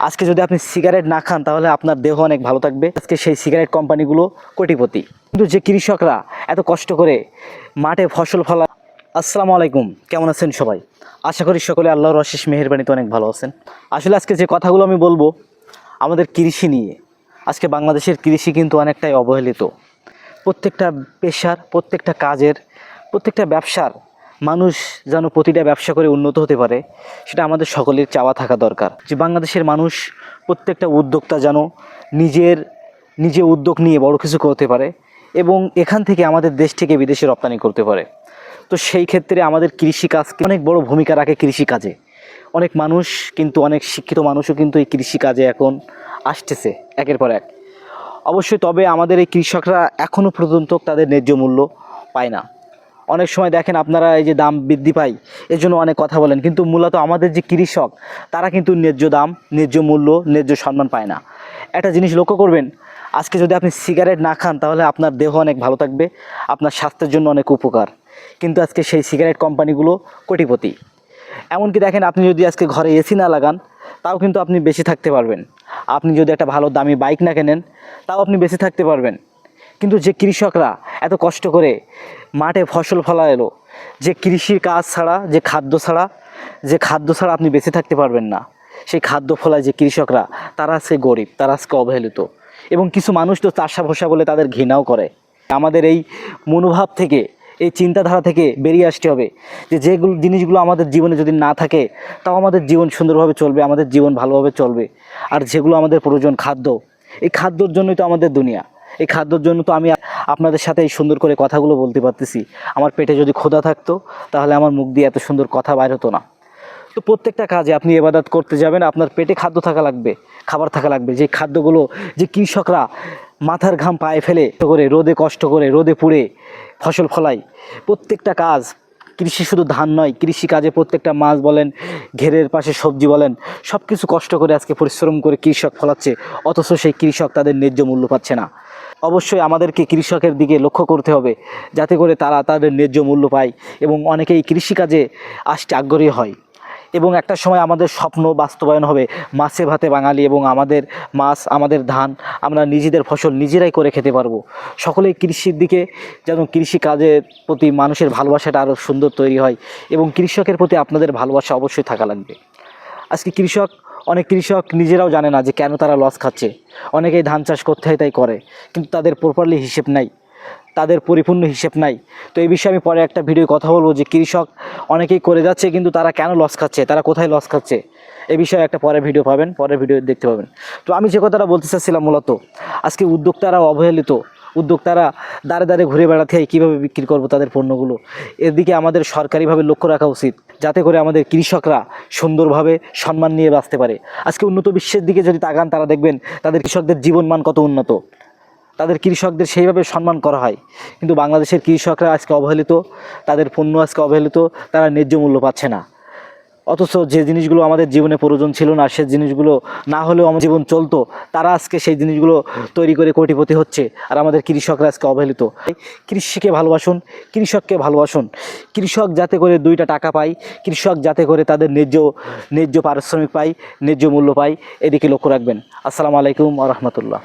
আজকে যদি আপনি সিগারেট না খান, তাহলে আপনার দেহ অনেক ভালো থাকবে। আজকে সেই সিগারেট কোম্পানিগুলো কোটিপতি। কিন্তু যে কৃষকরা এত কষ্ট করে মাঠে ফসল ফলা আসসালামু আলাইকুম, কেমন আছেন সবাই? আশা করি সকলে আল্লাহর অশেষ মেহেরবানিতে অনেক ভালো আছেন। আসলে আজকে যে কথাগুলো আমি বলব, আমাদের কৃষি নিয়ে। আজকে বাংলাদেশের কৃষি কিন্তু অনেকটাই অবহেলিত। প্রত্যেকটা পেশার, প্রত্যেকটা কাজের, প্রত্যেকটা ব্যবসার মানুষ যেন প্রতিটা ব্যবসা করে উন্নত হতে পারে, সেটা আমাদের সকলের চাওয়া থাকা দরকার। যে বাংলাদেশের মানুষ প্রত্যেকটা উদ্যোক্তা যেন নিজের, নিজে উদ্যোগ নিয়ে বড় কিছু করতে পারে এবং এখান থেকে আমাদের দেশ থেকে বিদেশে রপ্তানি করতে পারে। তো সেই ক্ষেত্রে আমাদের কৃষিকাজ অনেক বড় ভূমিকা রাখে কৃষিকাজে। অনেক মানুষ কিন্তু, অনেক শিক্ষিত মানুষও কিন্তু এই কৃষিকাজে এখন আসতেছে একের পর এক। অবশ্যই তবে আমাদের এই কৃষকরা এখনও পর্যন্ত তাদের ন্যায্য মূল্য পায় না। অনেক সময় দেখেন আপনারা এই যে দাম বৃদ্ধি পায় এর জন্য অনেক কথা বলেন। কিন্তু মূলত আমাদের যে কৃষক, তারা কিন্তু ন্যায্য দাম, ন্যায্য মূল্য, ন্যায্য সম্মান পায় না। একটা জিনিস লক্ষ্য করবেন, আজকে যদি আপনি সিগারেট না খান, তাহলে আপনার দেহ অনেক ভালো থাকবে, আপনার স্বাস্থ্যের জন্য অনেক উপকার। কিন্তু আজকে সেই সিগারেট কোম্পানিগুলো কোটিপতি। এমনকি দেখেন, আপনি যদি আজকে ঘরে এসি না লাগান, তাও কিন্তু আপনি বেশি থাকতে পারবেন। আপনি যদি একটা ভালো দামি বাইক না কেনেন, তাও আপনি বেশি থাকতে পারবেন। কিন্তু যে কৃষকরা এত কষ্ট করে মাঠে ফসল ফলা এলো যে কৃষির কাজ ছাড়া, যে খাদ্য ছাড়া, যে খাদ্য ছাড়া আপনি বেঁচে থাকতে পারবেন না, সেই খাদ্য ফলায় যে কৃষকরা, তারা আজকে গরিব, তারা আজকে অবহেলিত। এবং কিছু মানুষ তো চাষা ভসা বলে তাদের ঘৃণাও করে। আমাদের এই মনোভাব থেকে, এই চিন্তাধারা থেকে বেরিয়ে আসতে হবে যে যেগুলো জিনিসগুলো আমাদের জীবনে যদি না থাকে, তাও আমাদের জীবন সুন্দরভাবে চলবে, আমাদের জীবন ভালোভাবে চলবে। আর যেগুলো আমাদের প্রয়োজন খাদ্য, এই খাদ্যর জন্যই তো আমাদের দুনিয়া। এই খাদ্যর জন্য তো আমি আপনাদের সাথে এই সুন্দর করে কথাগুলো বলতে পারতেছি। আমার পেটে যদি ক্ষুধা থাকতো, তাহলে আমার মুখ দিয়ে এত সুন্দর কথা বাইর হতো না। তো প্রত্যেকটা কাজে আপনি এবাদাত করতে যাবেন, আপনার পেটে খাদ্য থাকা লাগবে, খাবার থাকা লাগবে। যে খাদ্যগুলো, যে কৃষকরা মাথার ঘাম পায়ে ফেলে করে, রোদে কষ্ট করে, রোদে পুড়ে ফসল ফলাই প্রত্যেকটা কাজ কৃষি শুধু ধান নয়, কৃষি কাজে প্রত্যেকটা মাছ বলেন, ঘেরের পাশে সবজি বলেন সব কিছু কষ্ট করে আজকে পরিশ্রম করে কৃষক ফলাচ্ছে, অথচ সেই কৃষক তাদের ন্যায্য মূল্য পাচ্ছে না। অবশ্যই আমাদেরকে কৃষকের দিকে লক্ষ্য করতে হবে, যাতে করে তারা তাদের ন্যায্য মূল্য পায় এবং অনেকেই কৃষিকাজে আসতে আগ্রহী হয়। এবং একটা সময় আমাদের স্বপ্ন বাস্তবায়ন হবে, মাছে ভাতে বাঙালি এবং আমাদের মাছ, আমাদের ধান, আমরা নিজেদের ফসল নিজেরাই করে খেতে পারব। সকলেই কৃষির দিকে যেন কৃষি কাজের প্রতি মানুষের ভালোবাসাটা আরও সুন্দর তৈরি হয় এবং কৃষকের প্রতি আপনাদের ভালোবাসা অবশ্যই থাকা লাগবে। আজকে কৃষক অনেক কৃষক নিজেরাও জানে না যে কেন তারা লস খাচ্ছে। অনেকেই ধান চাষ করতে হয়, তাই করে। কিন্তু তাদের প্রপারলি হিসেব নাই। তাদের পরিপূর্ণ হিসেব নাই। তো এই বিষয়ে আমি পরে একটা ভিডিও কথা বলব যে কৃষক অনেকেই করে যাচ্ছে, কিন্তু তারা কেন লস খাচ্ছে? তারা কোথায় লস খাচ্ছে? এ বিষয়ে একটা পরে ভিডিও পাবেন, পরের ভিডিও দেখতে পাবেন। তো আমি যে কথাটা বলতে চাচ্ছিলাম মূলত, আজকে উদ্যোক্তারা অবহেলিত। উদ্যোক্তারা দাঁড়ে দাঁড়ে ঘুরে বেড়াতে হয় কীভাবে বিক্রি করব তাদের পণ্যগুলো। এদিকে আমাদের সরকারিভাবে লক্ষ্য রাখা উচিত, যাতে করে আমাদের কৃষকরা সুন্দরভাবে সম্মান নিয়ে বাঁচতে পারে। আজকে উন্নত বিশ্বের দিকে যদি তাকান, তারা দেখবেন তাদের কৃষকদের জীবনমান কত উন্নত। তাদের কৃষকদের সেইভাবে সম্মান করা হয়। কিন্তু বাংলাদেশের কৃষকরা আজকে অবহেলিত, তাদের পণ্য আজকে অবহেলিত, তারা ন্যায্য মূল্য পাচ্ছে না। অথচ যে জিনিসগুলো আমাদের জীবনে প্রয়োজন ছিল না, সে জিনিসগুলো না হলেও আমার জীবন চলতো, তারা আজকে সেই জিনিসগুলো তৈরি করে কোটিপতি হচ্ছে আর আমাদের কৃষকরা আজকে অবহেলিত। কৃষিকে ভালোবাসুন, কৃষককে ভালোবাসুন। কৃষক যাতে করে দুইটা টাকা পায়, কৃষক যাতে করে তাদের ন্যায্য ন্যায্য পারিশ্রমিক পায়, ন্যায্য মূল্য পায়, এদিকে লক্ষ্য রাখবেন। আসসালামু আলাইকুম আ রহমতুল্লাহ।